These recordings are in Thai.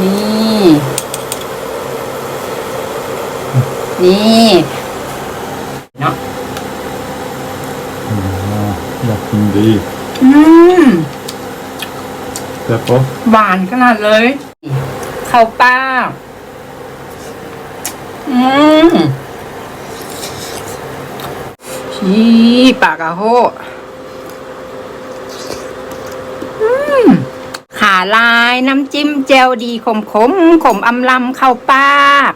นี่ นี่เนาะอ๋ออยากกินดีอืมแต่พอหวานขนาดเลยข้าวป้าอืมชี้ปากอะโหอืมขา ลาย น้ำจิ้มแจวดีขมขมขมอำลำเข้าปาก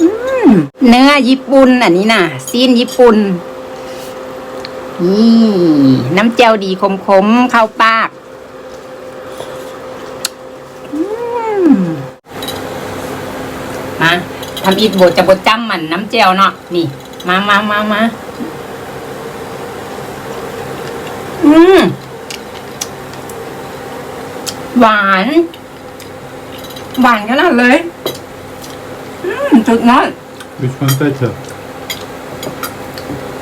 อืมเนื้อญี่ปุ่นอันนี้น่ะซีนญี่ปุ่นนี่น้ำเจวดีขมๆเข้าปากอืมมาทำอีกบจะบทจ้ำมันน้ำเจวเนาะนี่ มามามามาอืม หวาน หวานขนาดเลย อืมสุดยอด which one better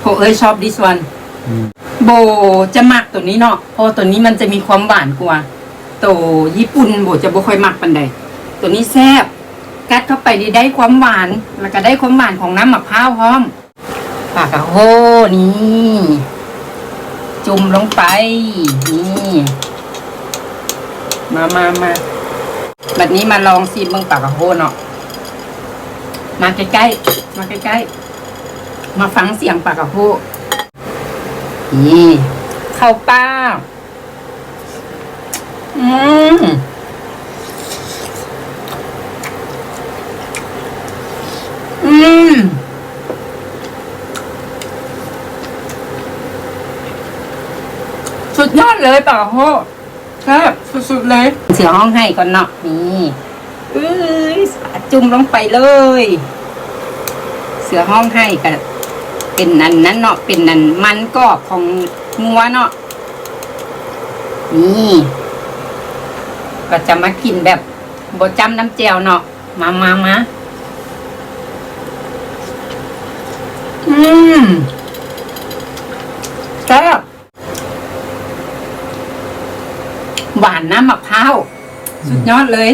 โหเอ้ยชอบ this one อืม โบจะหมักตัวนี้เนาะเพราะตัวนี้มันจะมีความหวานกว่า ตัวญี่ปุ่นโบจะบ่ค่อยหมักปันใด ตัวนี้แซ่บกัดเข้าไปนี่ได้ความหวาน แล้วก็ได้ความหวานของน้ำมะพร้าวพร้อมปากกะโหนี่ จุ่มลงไป นี่ มามามาบัดนี้มาลองซีมเบิ่งปากกะโหเนาะมาใกล้ๆมาใกล้ๆมาฟังเสียงปากกะโหนี่ข้าวป้าอืมอืมสุดยอดเลยป่าโหครับ สุดๆเลยเสือห้องให้ก่อนเนาะนี่เอ้ยจุ่มลงไปเลย เสือห้องให้กันเป็นนันนั้นเนาะเป็นนันมันกรอบของงัวเนาะนี่ ก็จะมากินแบบบดจำน้ำเจียวเนาะมามามาอืมแซ่บ หวานน้ำมะพร้าวสุดยอดเลย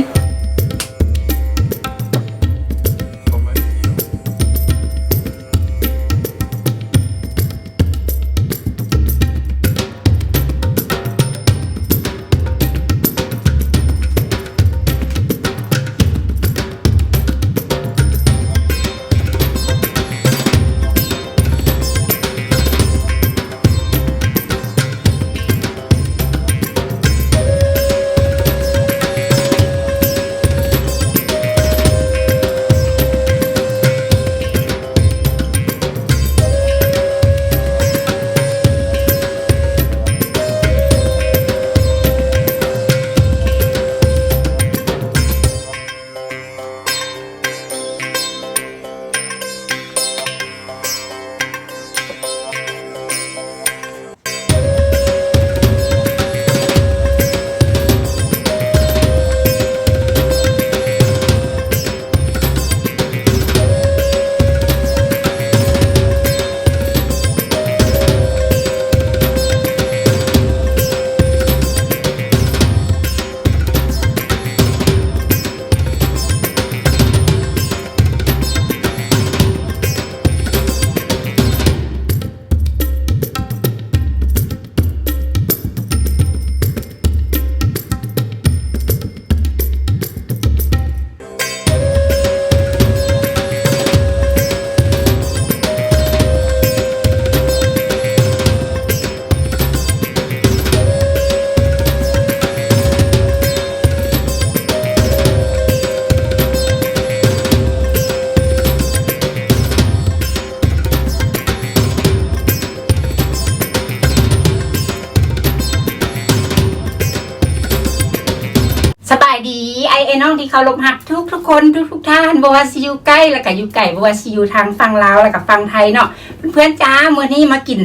เขารพหักทุกทุกคนทุกทุกท่านบวาซิอยู่ใกล้แล้วก็อยู่ไก่บวาซิอยู่ทางฝั่งลาวแล้วก็ฝั่งไทยเนาะเพื่อนๆจ้าเมื่อนี้มากิน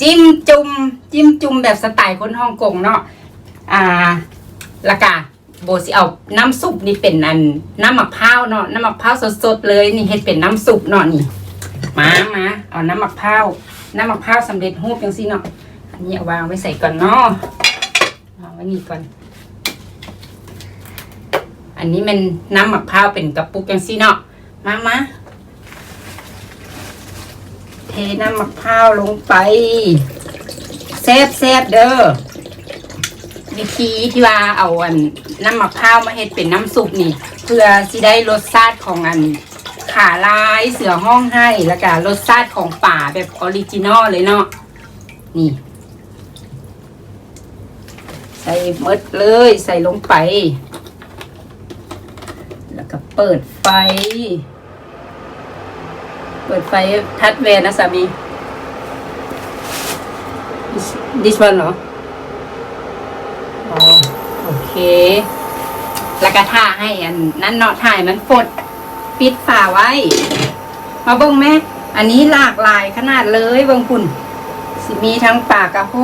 จิ้มจุ่มจิ้มจุ่มแบบสไตล์คนฮ่องกงเนาะอ่าแล้วก็โบสิเอาน้ำซุปนี่เป็นอันน้ำมะพร้าวเนาะน้ำมะพร้าวสดๆเลยนี่เฮ็ดเป็นน้ำซุปเนาะนี่มามาเอาน้ำมะพร้าวน้ำมะพร้าวสำเร็จรูปจังซี่เนาะอันนี้วางไว้ใส่ก่อนเนาะวางไว้นี่ก่อน อันนี้มันน้ำมะพร้าวเป็นกระปุกจังซี่เนาะมามาเทน้ำมะพร้าวลงไปแซ่บแซ่บเด้อวิธีที่ว่าเอาอันน้ำมะพร้าวมาเฮ็ดเป็นน้ำซุปนี่ เพื่อสิได้รสชาติของอันขาลายเสือห้องให้แล้วก็รสชาติของป่าแบบออริจินอลเลยเนาะนี่ ใส่หมดเลยใส่ลงไป แล้วก็เปิดไฟ เปิดไฟทัดแวนนะสามี This- this one เหรออ๋อโอเค แล้วก็ท่าให้อันนั้นเนาะถ่ายมันฟดปิดฝาไว้ มาเบิ่งแม่ อันนี้หลากหลายขนาดเลยเบิ่งคุณสิมีทั้งปากกระโฮ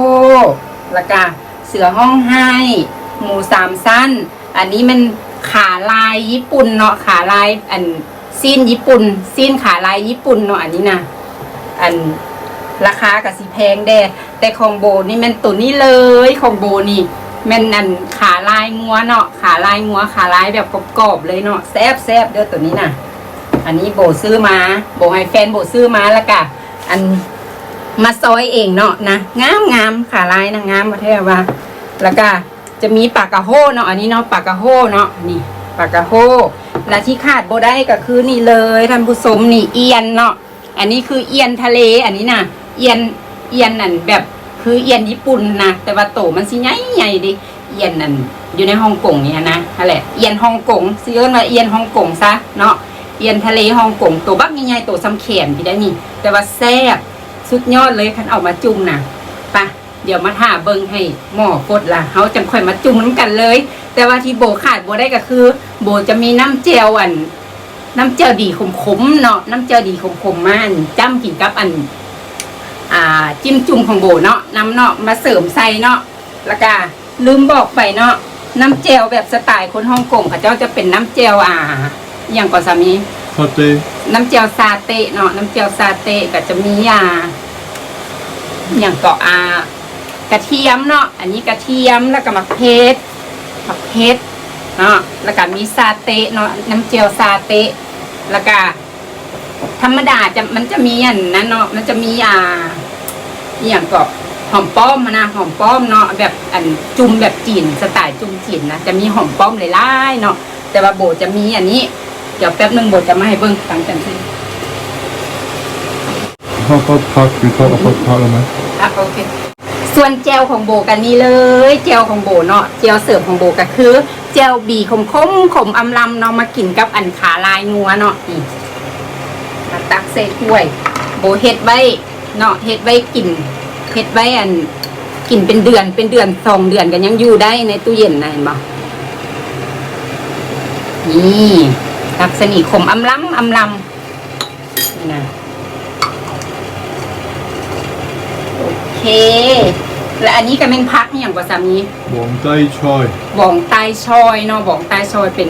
แล้วก็เสือห้องไห้ หมูสามสั้น อันนี้มัน ขาลายญี่ปุ่นเนาะขาลายอันซีนญี่ปุ่นซีนขาลายญี่ปุ่นเนาะอันนี้นะอันราคากับสีแพงแด่แต่ของโบนี่มันตัวนี้เลยของโบนี่มันอันขาลายงัวเนาะขาลายงัวขาลายแบบกรอบๆเลยเนาะแซบแซบเด้อตัวนี้นะอันนี้โบซื้อมาโบให้แฟนโบซื้อมาแล้วก็อันมาซอยเองเนาะนะงามงามขาลายนะงามประเทศว่าแล้วก็ จะมีปากกะโฮเนาะอันนี้เนาะปากกะโฮเนาะนี่ปากกะโฮและที่ขาดโบได้ก็คือนี่เลยท่านผู้ชมนี่เอียนเนาะอันนี้คือเอียนทะเลอันนี้นะเอียนเอียนนั่นแบบคือเอียนญี่ปุ่นนะแต่ว่าโตมันสิใหญ่ใหญ่ดิเอียนนั่นอยู่ในฮ่องกงเนี่ยนะนั่นแหละเอียนฮ่องกงซื้อมาเอียนฮ่องกงซะเนาะเอียนทะเลฮ่องกงตัวบักใหญ่ๆตัวซ้ำแขนพี่ได้นี่ แต่ว่าแซ่บสุดยอดเลยคันเอามาจุ่มนะไปะ เดี๋ยวมาท่าเบิงให้หม้อฟดละเขาจังค่อยมาจุ่มน้ำกันเลย แต่ว่าที่โบขาดโบได้ก็คือ โบจะมีน้ำเจลอัน น้ำเจลดีขมๆเนาะน้ำเจลดีขมๆมันจ้ำกินกับอัน อ่า จิ้มจุ่มของโบเนาะน้ำเนาะมาเสริมใส่เนาะแล้วก็ลืมบอกไปเนาะน้ำเจลแบบสไตล์คนฮ่องกงเขาเจ้าจะเป็นน้ำเจลอ่าอหย่างก่อนสามีซาเต้น้ำเจียวซาเตะเนาะน้ำเจียวซาเตะก็จะมีอ่าอย่างเกาะอา กระเทียมเนาะ อันนี้กระเทียมแล้วก็มะเพชมะเพชเนาะ แล้วก็มีซาเตะเนาะ น้ำเจียวซาเตะ แล้วก็ธรรมดาจะมันจะมีอย่างนั้นเนาะ มันจะมีอ่าอย่างกาะหอมป้อมนะหอมป้อมเนาะแบบอันจุ่มแบบจีนสไตล์จุ่มจีนนะจะมีหอมป้อมหลายๆเนาะแต่ว่าโบจะมีอันนี้ เดี๋ยวแป๊บหนึ่งโบจะมาให้เบิ้งตังกันที่เขาก็พักคือเขาเอาเขาพักแล้วไหมอะโอเค ส่วนเจลของโบกันนี้เลยเจลของโบเนาะเจลเสริมของโบก็คือเจลบีขมขมขมอำลำเนาะมากินกับอันขาลายงัวเนาะนี่มาตักใส่ถ้วย โบเฮ็ดไว้เนาะเฮ็ดไว้กินเฮ็ดไว้อันกินเป็นเดือนเป็นเดือนสองเดือนกันยังอยู่ได้ในตู้เย็นนะเห็นบ่นี่ตักสนีขมอำลำอำลำนี่นะ โอ เค และอันนี้ก็เป็นพักอหย่างกว่าสามีหวงใต้ชอยบองใต้ชอยเนาะบองใต้ชอยเป็น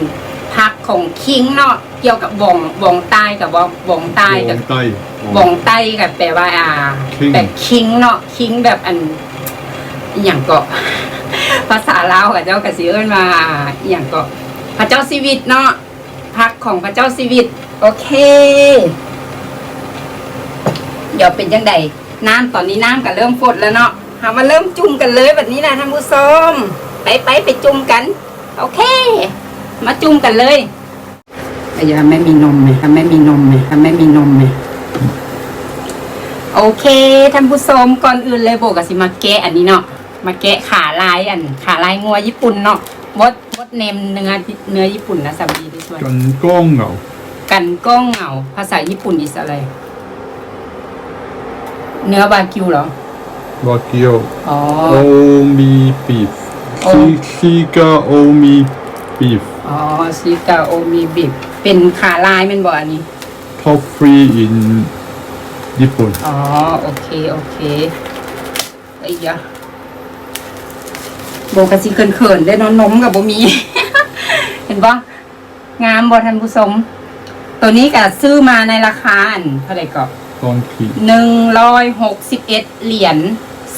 พักของคิงเนาะเกี่ยวกับบองบองใต้กับบองบองใต้หวกับงใต้บองใต้กับแปลว่าอ่าคิงแบบคิงเนาะคิงแบบอันอหย่างก็ ภาษาลาวกับเจ้ากสิเอิ้นมาอหย่างก็พระเจ้าชีวิตเนาะพักของพระเจ้าชีวิต โอเค เดี๋ยวเป็นยังไง น้ำตอนนี้น้ำก็เริ่มฟดแล้วเนาะเอามาเริ่มจุ่มกันเลยแบบนี้นะท่านผู้ชมไปไปไปจุ่มกัน โอเค มาจุ่มกันเลยไอ้ยาไม่มีนมไหมคะไม่มีนมไหมคะไม่มีนมไหมโอเคท่านผู้ชมก่อนอื่นเลยโบกสิมาแกะอันนี้เนาะมาแกะขาลายอัน ขาลายงัวญี่ปุ่นเนาะวดวดเนมเนื้อเนื้อญี่ปุ่นนะสามีที่ช่วยกันก้องเหงากันก้องเหงาภาษาญี่ปุ่นอิสอะไร เนื้อบากิวเหรอ วาเกียวอ๋อ โอมีปีฟโอ ซีซีกาโอมีปีฟอ๋อซิกาโอมีบิบเป็นขาลายแมันบ่อันนี้ ท็อปฟรีอินญี่ปุ่นอ๋อ โอเค โอเคไอ้ยะโบกะสิเขินๆได้นอนนมกับโบมี เห็นปะงามบอทันผู้ชมตัวนี้ก็ซื้อมาในราคาอันเท่าไหร่ก็ต องขีหนึ่งร้อยหกสิบเอ็ดเหรียญ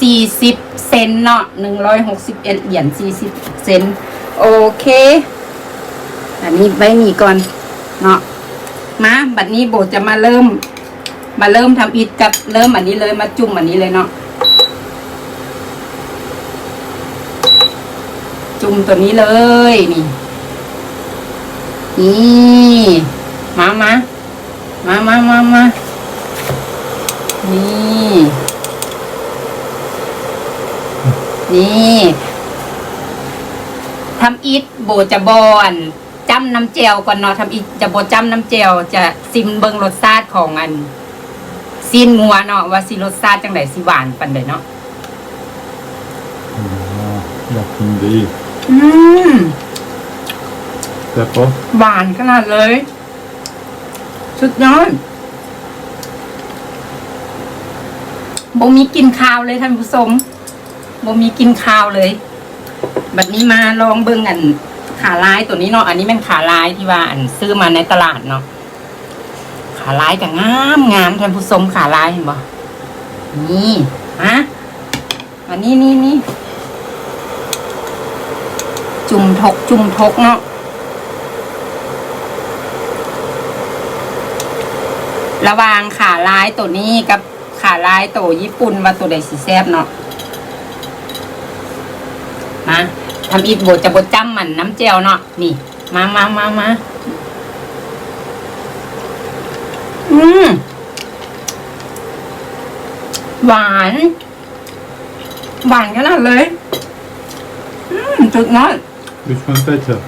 สี่สิบเซนเนาะหนึ่งร้อยหกสิบเอ็ดเหรียญสี่สิบเซนโอเค อันนี้ใบหมี่ก่อนเนาะมาบัดนี้โบจะมาเริ่ม มาเริ่มทำอิฐกับเริ่มอันนี้เลยมาจุ่มอันนี้เลยเนาะจุ่มตัวนี้เลยนี่นี่มามามามามามา นี่นี่ทำอิฐโบจะบอนจำน้ำเจวก่อนเนาะทำอิฐจะโบจำน้ำเจวจะซิมเบิงรสชาติของอันซีนงัวเนาะว่าสิรสชาติจังไดสิหวานปันใดเนาะอ๋ออยากกินดี อืมแต่ปะหวานขนาดเลย สุดยอดโบ่มีกินข้าวเลยท่านผู้ชมโบมีกินข้าวเลย บัดนี้มาลองเบิ่งอันขาลายตัวนี้เนาะอันนี้เป็นขาลายที่ว่าอันซื้อมาในตลาดเนาะขาลายกับงามงามท่านผู้ชมขาลายเห็นบ่นี่อะอันนี้นี่นี่จุ่มทกจุ่มทกเนาะระหว่างขาลายตัวนี้กับ ขาลายตัวญี่ปุ่นว่าตัวใดสิแซ่บเนาะมาทำอีกบทจะบดจ้ำมันน้ำเจลเนาะนี่ มามามามาอืมหวาน หวานขนาดเลย อืมสุดยอด which one better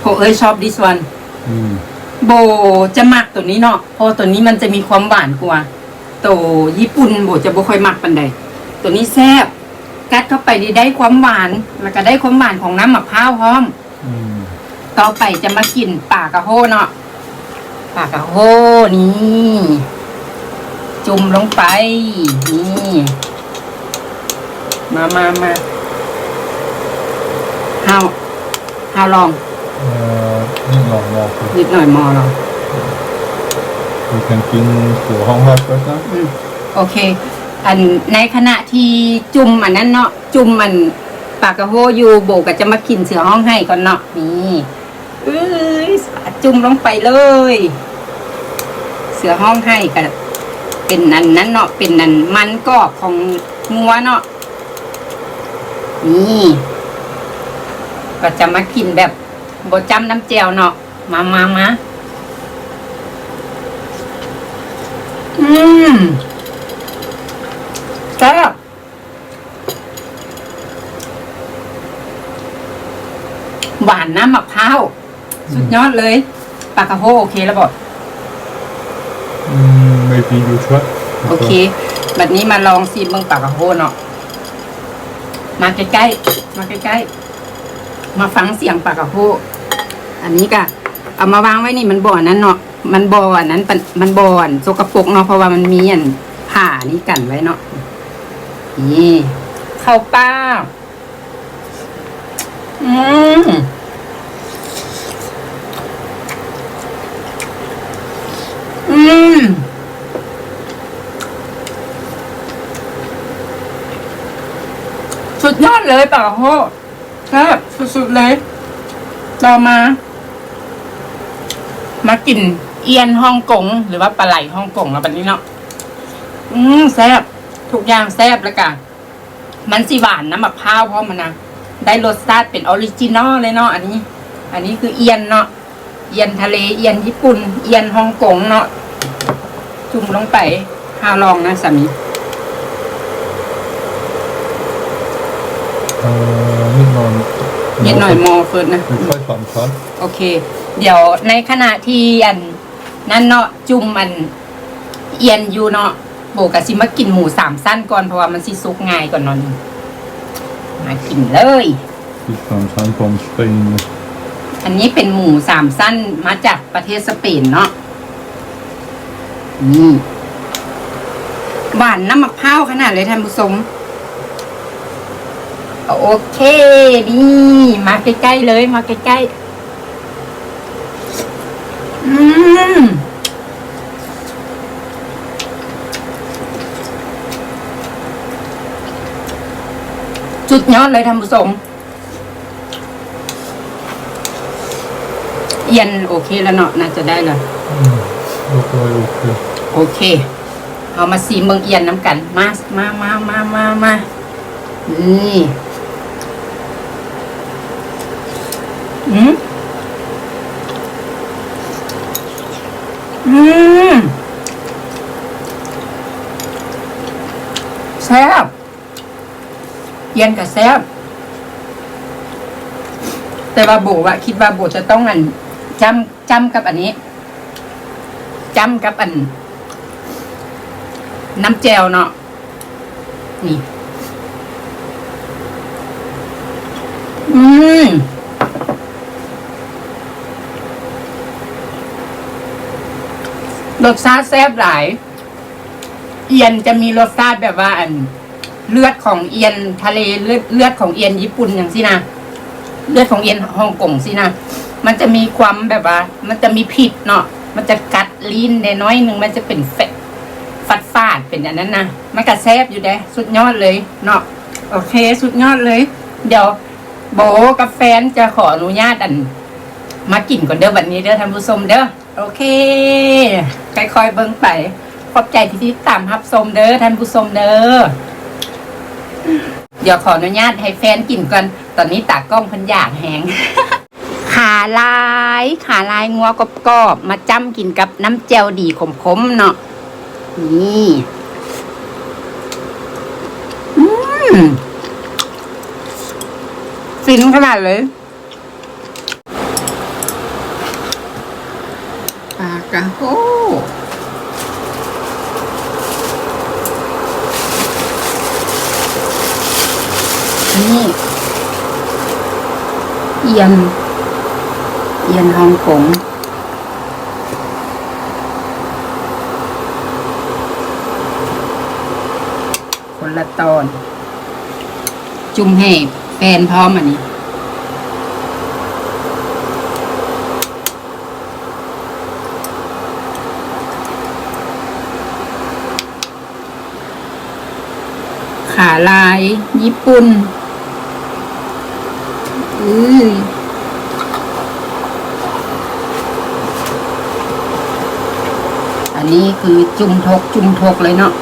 โหเอ้ยชอบ this one อืม โบจะหมักตัวนี้เนาะเพราะตัวนี้มันจะมีความหวานกว่า ตัวญี่ปุ่นโบจะบ่ค่อยหมักปันใดตัวนี้แซ่บกัดเข้าไปดีได้ความหวานแล้วก็ได้ความหวานของน้ำมะพร้าวพร้อมอืมต่อไปจะมากินป่ากระโฮเนาะป่ากระโฮนี่ จุ่มลงไป นี่มามามาเฮาเฮาลอง เอ่อ นี่ลองลองดูนิดหน่อยมอลอง we can กินหัวห้องฮัทก็ได้อืมโอเค อันในขณะที่จุ่มอันนั้นเนาะจุ่มมันปากกระโฮอยู่โบก็จะมากินเสือห้องให้ก่อนเนาะนี่เอ้ยจุ่มลงไปเลย เสือห้องให้ก็เป็นนันนั้นเนาะเป็นนันมันกรอบของงัวเนาะนี่ ก็จะมากินแบบ บจำน้ำแจวเนาะมามามาอืมแซ่บหวานน้ำมะพร้าวสุดยอดเลยปลากระโฮโอเคแล้วบอกอืม maybe you try โอเค บัดนี้มาลองซีเมืองปากกระโฮเนาะ มาใกล้ๆ มาใกล้ๆ มาฟังเสียงปากกระโฮอันนี้ก็เอามาวางไว้นี่มันบ่อนั้นเนาะมันบ่อนนั้นป็นมันบ่อนสกปรกเนาะเพราะว่ามันมีอันผ่านี่กันไว้เนาะนี่เข้าป้าอืมอืมสุดยอดเลยปากกะโฮ ครับสุดๆเลย ต่อมา มากินเอียนฮ่องกง หรือว่าปลาไหลฮ่องกงแล้วแบบนี้เนาะอืมแซ่บทุกอย่างแซ่บแล้วกันมันสิหวานน้ำมะพร้าวเพราะมันนะได้รสชาติเป็นออริจินอลเลยเนาะอันนี้ อันนี้คือเอียนเนาะเอียนทะเลเอียนญี่ปุ่น เอียนฮ่องกงเนาะจุ่มลงไปห้าลองนะสามี นิดหน่อยมอเฟิร์นนะไม่ค่อยสำคัญโอเค เดี๋ยวในขณะที่อันนั่นเนาะจุ่มมันเอียนอยู่เนาะโบกะสิมากินหมูสามสั้นก่อนเพราะว่ามันสิซุกง่ายก่อนเนอนมากินเลยที่สำคัญของสเปนอันนี้เป็นหมูสามสั้นมาจากประเทศสเปนเนาะนี่หวานน้ำมะพร้าวขนาดเลยท่านผู้ชม โอเคนี่มาใกล้ๆเลยมาใกล้ๆอืมจุดยอดเลยท่านผู้ชมเอียนโอเคแล้วเนาะน่าจะได้เลยอืมโอเคโอเคโอเคเอามาซีเมืองเอียนน้ำกัน มา มา มา มา มา มา นี่ อืมอืมแซ่บเอียนกับแซ่บแต่ว่าโบว่าคิดว่าโบจะต้องอันจำจำกับอันนี้จำกับอัน น้ำแจวเนาะนี่ อืม รสชาติแซ่บหลาย เอียนจะมีรสชาติแบบว่าอัน เลือดของเอียนทะเลเลือดเลือดของเอียนญี่ปุ่นอย่างสินะเลือดของเอียนฮ่องกงสินะมันจะมีความแบบว่า มันจะมีผิดเนาะมันจะกัดลิ้นได้น้อยหนึ่งมันจะเป็นเฟะฟัดฟาดเป็นอย่างนั้นนะมันก็แซ่บอยู่เด้สุดยอดเลยเนาะโอเค สุดยอดเลย เดี๋ยวโบกับแฟนจะขออนุญาตอัน มากินก่อนเด้อวันนี้เด้อท่านผู้ชมเด้อ โอเคค่อยๆเบิ่งไป ขอบใจที่ติดตามรับชมเด้อท่านผู้ชมเด้อเดี๋ยวขออนุญาตให้แฟนกินก่อน ตอนนี้ตากล้องพันอยากแหง ขาลายขาลายงัวกรอบๆมาจ้ำกินกับน้ำเจวดีขมๆเนาะนี่อืมฟินขนาดเลย ปากะโฮนี่เอียนเอียนฮ่องกงคนละตอน จุ่มให้แฟนพร้อมอันนี้ ขาลา ยญี่ปุ่นอืออันนี้คือจุ่มทกจุ่มทกเลยเนาะ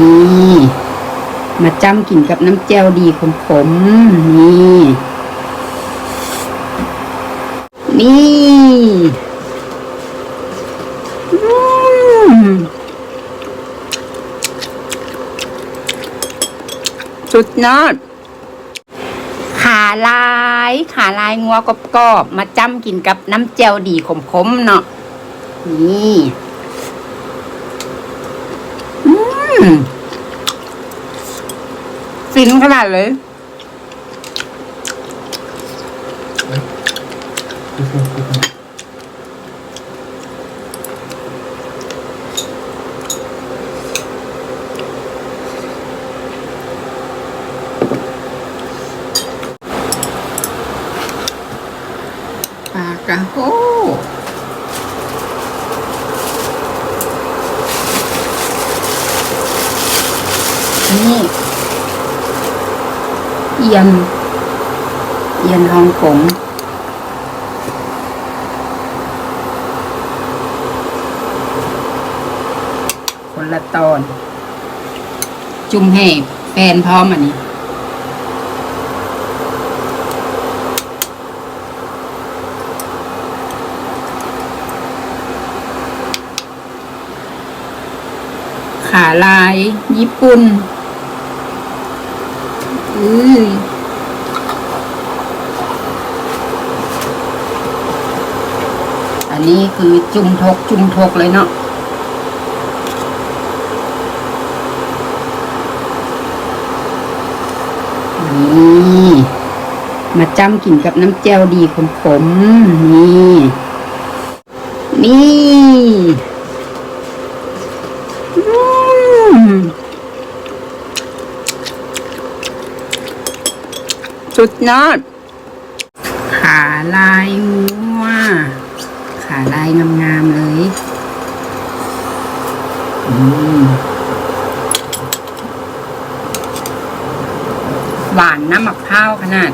นี่มาจ้ำกินกับน้ำแจ่วดีขมๆนี่ นี่ อืม สุดยอดขาลายขาลายงัวกรอบๆมาจ้ำกินกับน้ำแจ่วดีขมๆเนาะนี่อืมฟินขนาดเลยปลากระโฮนี่ เอียน เอียนฮ่องกงคนละตอน จุ่มให้แฟนพร้อมอันนี้ขาลาย ญี่ปุ่น อือ นี้คือจุ่มทกจุ่มทกเลยเนาะนี่มาจ้ำกินกับน้ำแจ่วดีขมๆนี่ นี่สุดยอดขาลายงัว ขาลายงามๆเลยอืมหวานน้ำมะพร้าวขนาด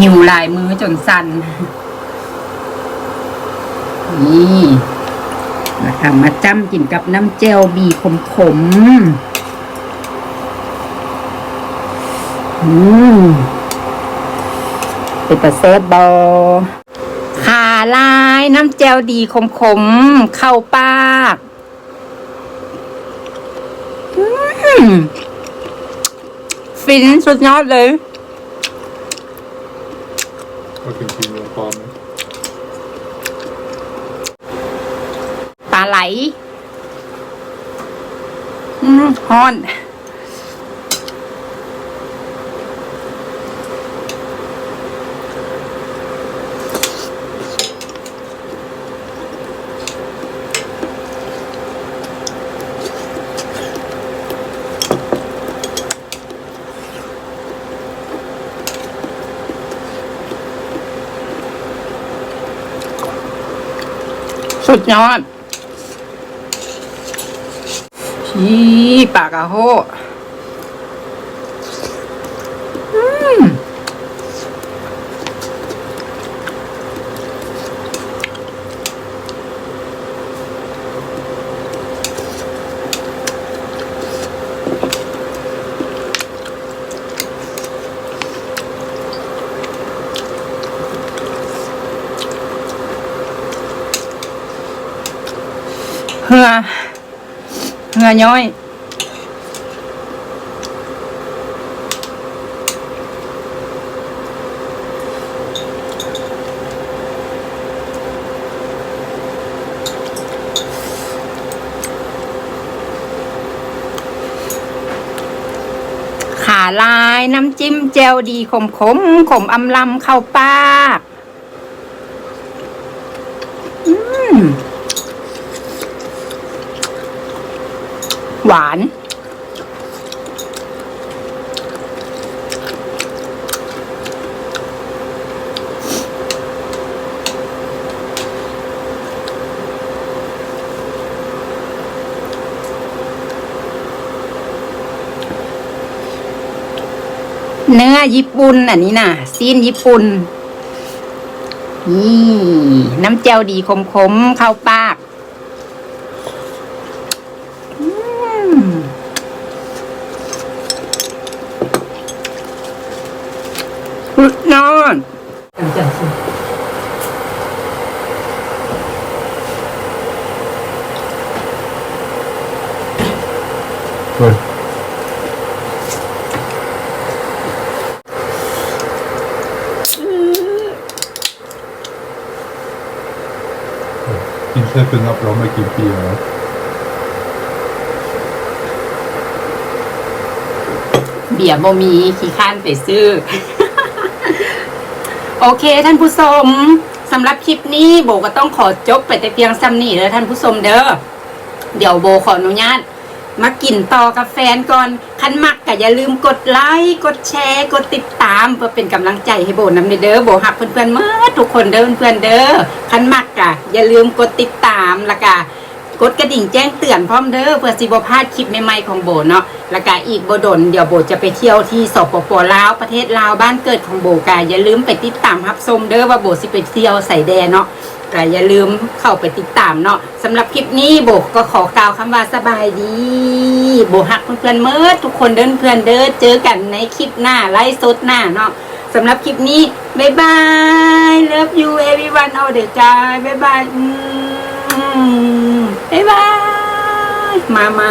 หิวลายมือจนสั่นนี่นะคะมาจ้ำกินกับน้ำเจลบีขมขมๆ อืมเป็นตะเซบบอขาลายน้ำเจลดีขมขมๆเข้าปากอืมฟินสุดยอดเลยก็กินกินลงปลอมนะปลาไหล อืมฮ้อน สุดยอดชี้ปากอะโหอืมเหือ เหือย้อย ขาลายน้ำจิ้มแจวดีขมขมขมอำลำเข้าปาก อืม วาน เนื้อญี่ปุ่นอันนี้น่ะซีนญี่ปุ่นนี่ น้ำเจียวดีคมๆเข้าปาก สุดยอดเฮ้ยกินแค่ตึงอัพเราไม่กินปีแล้วเบียร์บ่มีขี้ข้านไปซื้อ โอเคท่านผู้ชมสำหรับคลิปนี้โบก็ต้องขอจบไปแต่เพียงซ้ำนี้แล้วท่านผู้ชมเด้อเดี๋ยวโบขออนุญาตมากินต่อกับแฟนก่อนคันมักก็อย่าลืมกดไลค์กดแชร์กดติดตาม เพื่อเป็นกำลังใจให้โบนำเด้อโบหักเพื่อนๆเมื่อทุกคนเด้อเพื่อนๆเด้อคันมักก็อย่าลืมกดติดตามล้วก็ก ดกระดิ่งแจ้งเตือนพร้อมเด้อเพื่อสิบพลาดคลิปใหม่ๆของโบเนาะแล้วก็อีกโบดนเดี๋ยวโบจะไปเที่ยวที่สปปลาวประเทศลาวบ้านเกิดของโบกาอย่าลืมไปติดตามรับชมเด้อว่าโบสิไปเที่ยวใส่แดนเนาะก็อย่าลืมเข้าไปติดตามเนาะสำหรับคลิปนี้โบก็ขอกล่าวคำว่าสบายดีโบหักเพื่อนๆเมื่อทุกคนเดินเพื่อนเด้อเจอกันในคลิปหน้าไลฟ์สดหน้าเนาะสำหรับคลิปนี้บ๊ายบาย love you everyone all the time บ๊ายบายอืม บ๊ายบาย มามา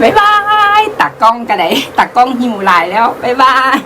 บ๊ายบายตากล้องกันไหนตากล้องหิวหลายแล้วบ๊ายบาย